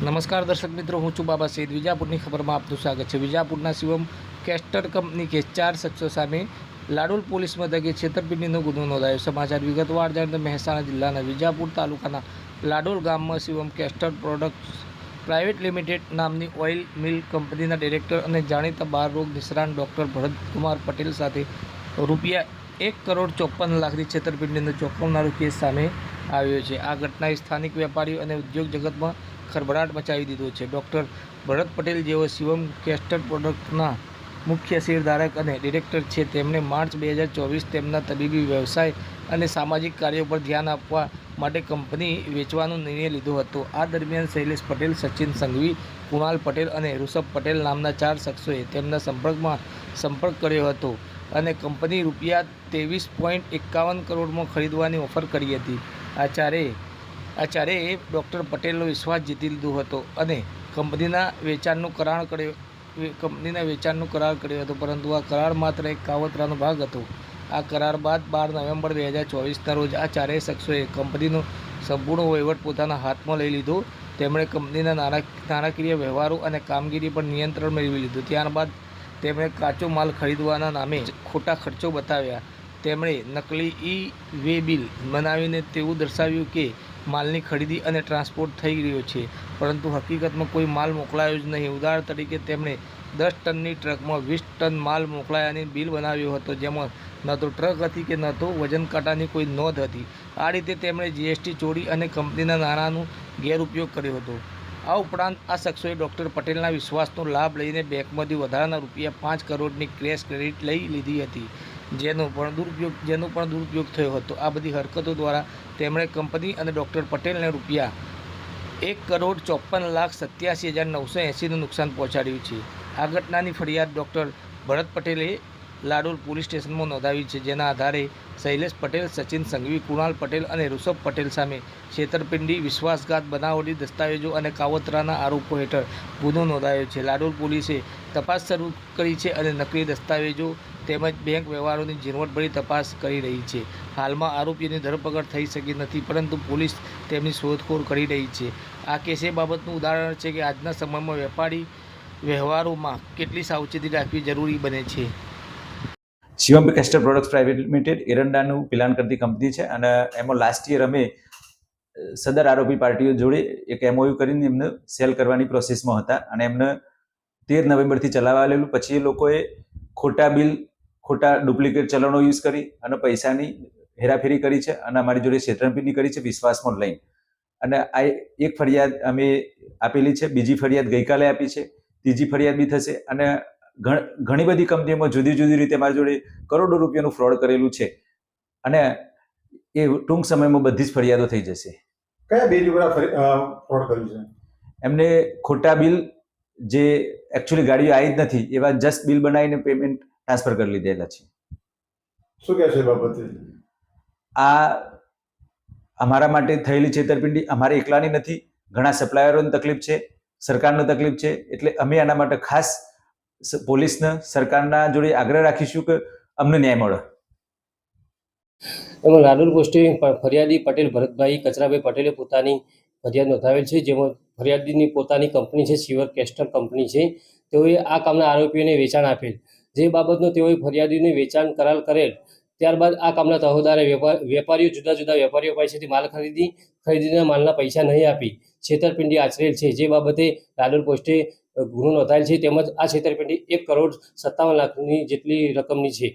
નમસ્કાર દર્શક મિત્રો, હું છું બાબા સૈદ વિજાપુરની ખબરમાં આપનું સ્વાગત છે. વિજાપુરના શિવમ કેસ્ટર કંપની કેસ ચાર શખ્સો સામે લાડોલ પોલીસ મથકે છેતરપિંડીનો ગુનો નોંધાયો. સમાચાર વિગતવાર જાણીએ તો મહેસાણા જિલ્લાના વિજાપુર તાલુકાના લાડોલ ગામમાં Shivam castor products private limited નામની ઓઇલ મિલ કંપનીના ડિરેક્ટર અને જાણીતા બાર રોગ નિષ્ણાંત ડૉક્ટર ભરતકુમાર પટેલ સાથે રૂપિયા એક કરોડ ચોપન લાખની છેતરપિંડીનો ચોંકાવનારો કેસ સામે આવ્યો છે. આ ઘટનાએ સ્થાનિક વેપારીઓ અને ઉદ્યોગ જગતમાં ખળભળાટ મચાવી દીધો છે. ડૉક્ટર ભરત પટેલ જેઓ શિવમ કેસ્ટર પ્રોડક્ટના મુખ્ય શેરધારક અને ડિરેક્ટર છે તેમણે માર્ચ બે હજાર ચોવીસ તેમના તબીબી વ્યવસાય અને સામાજિક કાર્યો પર ધ્યાન આપવા માટે કંપની વેચવાનો નિર્ણય લીધો હતો. આ દરમિયાન શૈલેષ પટેલ, સચિન સંઘવી, કુણાલ પટેલ અને ઋષભ પટેલ નામના ચાર શખ્સોએ તેમના સંપર્કમાં સંપર્ક કર્યો હતો અને કંપની રૂપિયા ત્રેવીસ પોઈન્ટ એકાવન કરોડમાં ખરીદવાની ઓફર કરી હતી. આ ચારેય આ ચારેય ડૉક્ટર પટેલનો વિશ્વાસ જીતી લીધો હતો અને કંપનીના વેચાણનું કરાર કર્યો કંપનીના વેચાણનું કરાર કર્યો હતો, પરંતુ આ કરાર માત્ર એક કાવતરાનો ભાગ હતો. આ કરાર બાદ બાર નવેમ્બર બે હજાર ચોવીસના રોજ આ ચારેય શખ્સોએ કંપનીનો સંપૂર્ણ વહીવટ પોતાના હાથમાં લઈ લીધો. તેમણે કંપનીના નાણા નાણાકીય વ્યવહારો અને કામગીરી પર નિયંત્રણ મેળવી લીધું. ત્યારબાદ તેમણે કાચો માલ ખરીદવાના નામે ખોટા ખર્ચો બતાવ્યા. તેમણે નકલી ઈ વે બિલ બનાવીને તેવું દર્શાવ્યું કે માલની ખરીદી અને ટ્રાન્સપોર્ટ થઈ રહ્યો છે. પરંતુ હકીકતમાં કોઈ માલ મોકલાયો જ નહીં. ઉદાહરણ તરીકે, તેમણે દસ ટનની ટ્રકમાં વીસ ટન માલ મોકલાયાની બિલ બનાવ્યો હતો, જેમાં ન તો ટ્રક હતી કે ન તો વજન કાંટાની કોઈ નોંધ હતી. આ રીતે તેમણે જીએસટી ચોરી અને કંપનીના નાણાંનો ગેરઉપયોગ કર્યો હતો. આ ઉપરાંત, આ શખ્સોએ ડૉક્ટર પટેલના વિશ્વાસનો લાભ લઈને બેંકમાંથી વધારાના રૂપિયા પાંચ કરોડની ક્રેશ ક્રેડિટ લઈ લીધી હતી. જેનો પણ દુરુપયોગ જેનો પણ દુરુપયોગ થયો હતો. આ બધી હરકતો દ્વારા તેમણે કંપની અને ડૉક્ટર પટેલને રૂપિયા એક કરોડ ચોપન લાખ સત્યાસી હજાર નવસો એંસીનું નુકસાન પહોંચાડ્યું છે. આ ઘટનાની ફરિયાદ ડૉક્ટર ભરત પટેલે લાડોલ પોલીસ સ્ટેશનમાં નોંધાવી છે, જેના આધારે શૈલેષ પટેલ, સચિન સંઘવી, કુણાલ પટેલ અને ઋષભ પટેલ સામે છેતરપિંડી, વિશ્વાસઘાત બનાવટી દસ્તાવેજો અને કાવતરાના આરોપો હેઠળ ગુનો નોંધાયો છે. લાડોલ પોલીસે તપાસ શરૂ કરી છે અને નકલી દસ્તાવેજો તેમજ બેંક વ્યવહારોની ઝીણવટભરી તપાસ કરી રહી છે. હાલમાં આરોપીઓની ધરપકડ થઈ શકી નથી, પરંતુ પોલીસ તેમની શોધખોળ કરી રહી છે. આ કેસ એ બાબતનું ઉદાહરણ છે કે આજના સમયમાં વેપારી વ્યવહારોમાં કેટલી સાવચેતી રાખવી જરૂરી બને છે. Shivam castor products private limited, એરંડાનું પિલાન કરતી કંપની છે અને એમાં લાસ્ટ યર અમે સદર આરોપી પાર્ટીઓ જોડે એક એમઓયુ કરીને એમને સેલ કરવાની પ્રોસેસમાં હતા અને એમને તેર નવેમ્બરથી ચલાવવા આવેલું પછી એ લોકોએ ખોટા બિલ ખોટા ડુપ્લિકેટ ચલણો યુઝ કરી અને પૈસાની હેરાફેરી કરી છે અને અમારી જોડે છેતરપિંડી કરી છે વિશ્વાસમાં લઈને. અને આ એક ફરિયાદ અમે આપેલી છે બીજી ફરિયાદ ગઈકાલે આપી છે ત્રીજી ફરિયાદ બી થશે અને ઘણ- બધી કંપનીઓમાં જુદી જુદી રીતે મારી જોડે કરોડો રૂપિયાનું ફ્રોડ કરેલું છે. અને એ ટૂંક સમયમાં બધી જ ફરિયાદો થઈ જશે. કયા બે ફ્રોડ કર્યું છે? એમને ખોટા બિલ જે એકચ્યુઅલી ગાડીઓ આવી જ નથી એવા જસ્ટ બિલ બનાવીને પેમેન્ટ ટ્રાન્સફર કરી લીધેલા છે. શું કહે છે બાબતે? આ અમારા માટે થયેલી છેતરપિંડી અમારે એકલાની નથી. ઘણા સપ્લાયરોની તકલીફ છે સરકારને તકલીફ છે એટલે અમે આના માટે ખાસ પોલીસને સરકારના જોડે આગ્રહ રાખીશું કે અમને ન્યાય મળે. એમાં નાનુર ગોષ્ઠી ફરિયાદી પટેલ ભરતભાઈ કચરાભાઈ પટેલે પોતાની ફરિયાદ નોંધાવેલ છે. જેમાં ફરિયાદીની પોતાની કંપની છે સિવર કેસ્ટર કંપની છે. તેઓએ આ કામના આરોપીઓને વેચાણ આપેલ. જે બાબતનો તેઓએ ફરિયાદીને વેચાણ કરાર કરેલ, ત્યારબાદ આ કામના તહોદારે વેપાર, વેપારીઓ જુદા જુદા વેપારીઓ પાસેથી માલ ખરીદી, ખરીદીના માલના પૈસા નહીં આપી. છેતરપિંડી આચરેલ છે. જે બાબતે લાડુલ પોસ્ટે ગુનો નોંધાયેલ છે. તેમજ આ છેતરપિંડી એક કરોડ સત્તાવન લાખની જેટલી રકમની છે.